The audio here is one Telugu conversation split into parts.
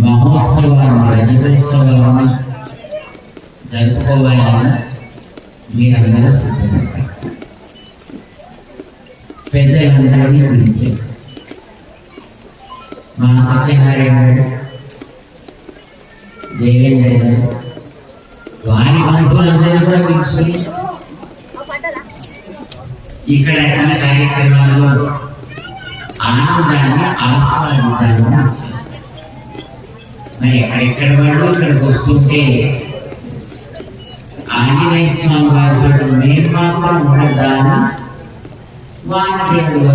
మహోత్సవాన్ని రజతోత్సవాన్ని జరుపుకోవాలని మీరందరూ సిద్ధపడ్డారు పెద్దలందరినీ పిలిచారు మా సత్యనారాయణ గారు దేవేంద్ర గారు వారి బంధువులందరూ కూడా పిలుచుకొని ఇక్కడ ఈ కార్యక్రమాల్లో ఆనందాన్ని ఆస్వాదించాలని వచ్చారు. మరి ఎక్కడెక్కడ వాళ్ళు ఇక్కడికి వస్తుంటే ఆంజనేయ స్వామి వారితో మేము మాత్రం ఉండదాన్ని వానదేవుడు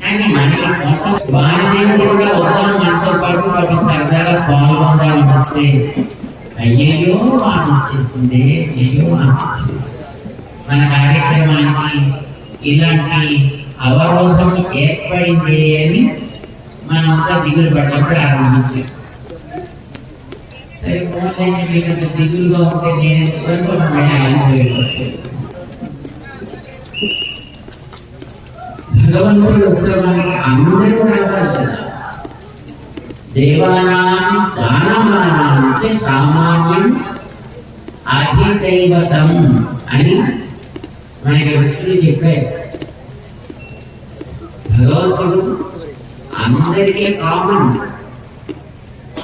కానీ మనకి మొత్తం వానదేవుడు కూడా వద్దాం మనతో పాటు సరదాగా పాల్గొందాలని వస్తే అయ్యయ్యో వాన వచ్చేసింది అయ్యో వాన మన కార్యక్రమానికి ఇలాంటి అవరోధం ఏర్పడింది అని మనమంతా దిగులు పడడం ప్రారంభించాం మీకు అంత దిగులుగా ఉంటే నేను ఎంతవరకు మళ్ళీ ఆగిపోయేటట్టు భగవంతుడి ఉత్సవానికి అందరూ రావాలి కదా దేవానాం దానమానానికి సామాన్యం అధిదైవతం అని మనకి ఋషులు చెప్పారు. భగవంతుడు అందరికీ కామన్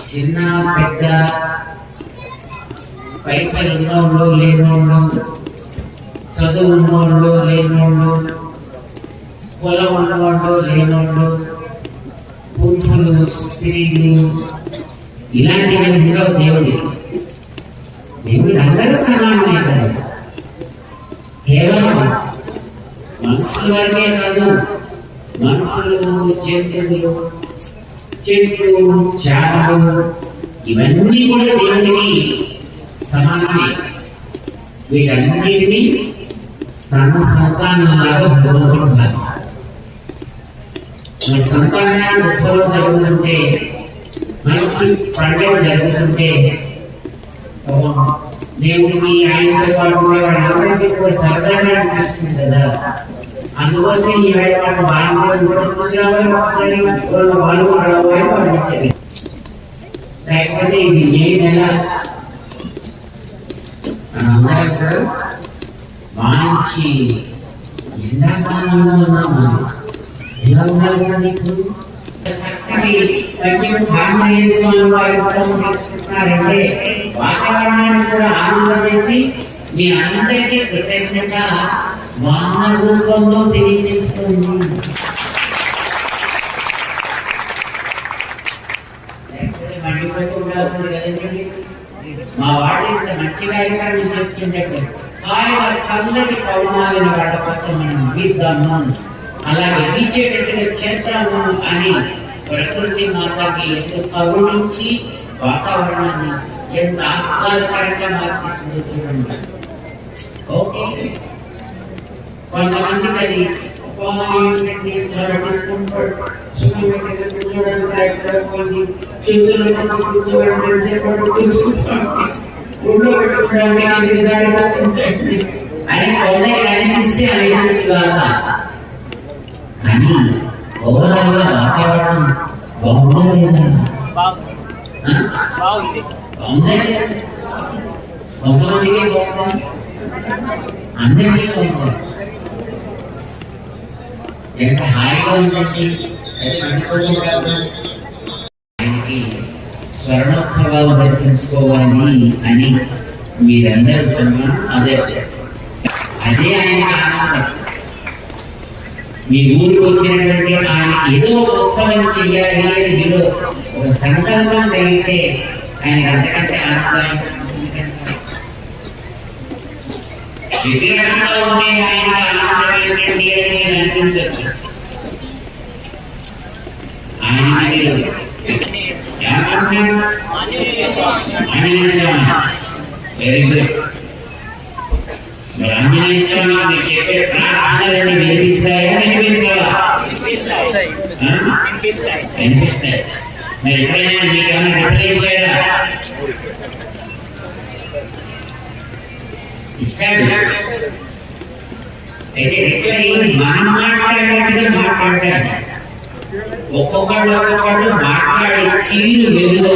చిన్న పెద్ద పైసలు ఉన్నోళ్ళు లేనోళ్ళు చదువు ఉన్నోళ్ళు లేనోళ్ళు పొలం ఉన్నవాళ్ళు లేనోళ్ళు పురుషులు స్త్రీలు ఇలాంటివన్నీ ఉండవు దేవుడి దేవుడు అందరూ సమానమే కదా. కేవలం మనుషుల వరకే కాదు మనుషులు జంతువులు చెట్లు చాలు ఇవన్నీ కూడా దేవుడికి సమానమే. వీటన్నిటినీ తన సంతానంలాగా భగవంతుడు భావిస్తారు మీ సంతానాన్ని ఉత్సవం జరుగుతుంటే మంచి పండుగ జరుగుతుంటే దేవుడికి ఆయనతో పాటు ఉండేవాడు కూడా సరదాగా అనిపిస్తుంది కదా. అందుకోసం ఈ వేళ వాళ్ళు బాగుంటుంది కూడా ఒకసారి వాళ్ళు వాళ్ళు లేకపోతే ఇది మే నెల? మనందరం కూడా మంచి ఎండాకాలంలో ఉన్నాము ఎలా ఉండాలి చక్కటి ఆంజనేయ స్వామి వారి తీసుకుంటున్నారంటే వాతావరణాన్ని కూడా ఆనందం చేసి మీ అందరికీ కృతజ్ఞత వాహన రూపంలో తెలియజేస్తుంది మా వాడు ఇంత మంచి కార్యక్రమం చేస్తుండేట్టు హాయిగా చల్లటి పవనాలని వాళ్ళ కోసం మనం గీద్దాము అలాగే గీచేటట్టుగా చేద్దాము అని ప్రకృతి మాతకి ఎంతో కరుణించి వాతావరణాన్ని ఎంత ఆహ్లాదకరంగా మార్చేసిందో చూడండి ఓకే కొంతమందికి అది ఏంటంటే చాలా డిస్కంఫర్ట్ కూర్చోడానికి ప్రయత్నం చేతులు కూర్చోవడం ఎంతసేపు కూర్చుంటాం ఊళ్ళో పెట్టుకోవడానికి విధానం అని కొందరికి అనిపిస్తే అనిపించదు కాక కానీ ఓవరాల్గా వాతావరణం బాగుందా. లేదా ఆ? బాగుంది. బాగుందా. లేదా? కొంతమందికి బాగుందా అందరికీ బాగుందా ఎంత హాయిగా ఉందండి. అది అనుకోవడం కాదు. ఆయనకి స్వర్ణోత్సవాలు దర్శించుకోవాలి అని మీరందరూ అదే అదే ఆయన ఆనందం. మీ ఊరికి వచ్చినటువంటి ఆయన ఏదో ఒక ఉత్సవం చెయ్యాలి అని మీరు ఒక సంకల్పం కలిగితే ఆయన అంతకంటే ఆనందాన్ని ఉండే ఆయన అని మీరు అనిపించవచ్చు ఆయన మీరు వెరీ గుడ్ మరి ఆంజనేయ స్వామి మీరు చెప్పే ప్రార్థనలన్నీ వినిపిస్తాయా? వినిపిస్తాయి. వినిపిస్తాయి. మరి ఎప్పుడైనా మీకు ఏమైనా రిప్లై ఇచ్చాడా ఇస్తాడు. అయితే రిప్లై మనం మాట్లాడినట్టుగా మాట్లాడాలి ఒక్కొక్కళ్ళు ఒక్కొక్కళ్ళు మాట్లాడే తీరు వెలుగు